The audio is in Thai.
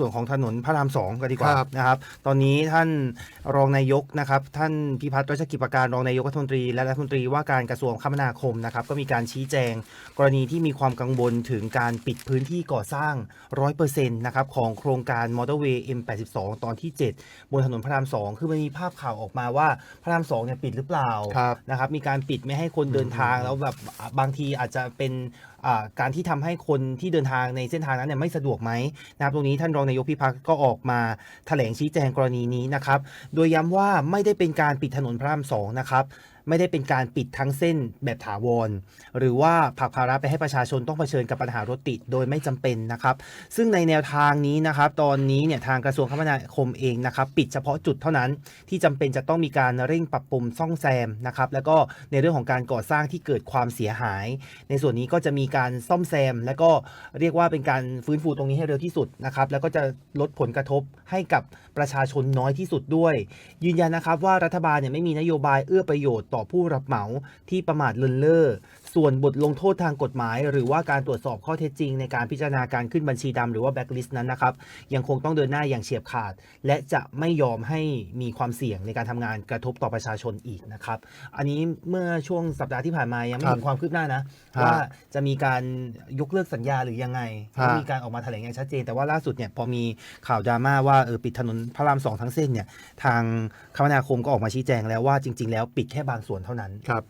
ส่วนของถนนพระรามสองกันดีกว่าครับนะครับ ตอนนี้ท่านรองนายกนะครับ ท่านพิพัฒน์รัชกิจประการรองนายกรัฐมนตรี และรัฐมนตรีว่าการกระทรวงคมนาคมนะครับ ก็มีการชี้แจง กรณีที่มีความกังวลถึงการปิดพื้นที่ก่อสร้าง 100%นะครับของโครงการมอเตอร์เวย์ M82 ตอนที่ 7 บนถนนพระราม2คือมันมีภาพข่าวออกมาว่าพระราม2เนี่ยปิดหรือเปล่าครับนะครับ มีการปิดไม่ให้คนเดินทางแล้วแบบอะบางทีอาจจะเป็นอ่าการที่ทำให้คนที่เดินทางในเส้นทางนั้นเนี่ยไม่สะดวกไหมนะครับตรงนี้ท่านรองนายกพิพัฒน์ก็ออกมาแถลงชี้แจงกรณีนี้นะครับ โดยย้ำว่าไม่ได้เป็นการปิดถนนพระรามสองนะครับ ไม่ได้เป็นการปิดทั้งเส้นแบบถาวร หรือว่าผลักภาระไปให้ประชาชนต้องเผชิญกับปัญหารถติดโดยไม่จำเป็นนะครับ ซึ่งในแนวทางนี้นะครับตอนนี้เนี่ยทางกระทรวงคมนาคมเองนะครับปิดเฉพาะจุดเท่านั้นที่จำเป็นจะต้องมีการเร่งปรับปรุงซ่อมแซมนะครับแล้วก็ในเรื่องของการก่อสร้างที่เกิดความเสียหาย ในส่วนนี้ก็จะมีการซ่อมแซม แล้วก็เรียกว่าเป็นการฟื้นฟูตรงนี้ให้เร็วที่สุดนะครับแล้วก็จะลดผลกระทบให้กับประชาชนน้อยที่สุดด้วย ยืนยันนะครับว่ารัฐบาลเนี่ยไม่มีนโยบายเอื้อประโยชน์ต่อผู้รับเหมาที่ประมาทเลินเล่อส่วนบทลงโทษทางกฎหมาย หรือว่าการตรวจสอบข้อเท็จจริงในการพิจารณาการขึ้นบัญชีดำหรือว่าแบ็กลิสต์นั้นนะครับ ยังคงต้องเดินหน้าอย่างเฉียบขาด และจะไม่ยอมให้มีความเสี่ยงในการทำงานกระทบต่อประชาชนอีกนะครับ อันนี้เมื่อช่วงสัปดาห์ที่ผ่านมายังไม่ครับเห็นความคืบหน้านะฮะว่าจะมีการยกเลิกสัญญาหรือยังไงฮะไม่มีการออกมาแถลงอย่างชัดเจน แต่ว่าล่าสุดเนี่ยพอมีข่าวดราม่าว่าเออปิดถนนพระรามสองทั้งเส้นเนี่ยทางคมนาคมก็ออกมาชี้แจงแล้วว่าจริง ๆ แล้วปิดแค่บางส่วนเท่านั้นครับ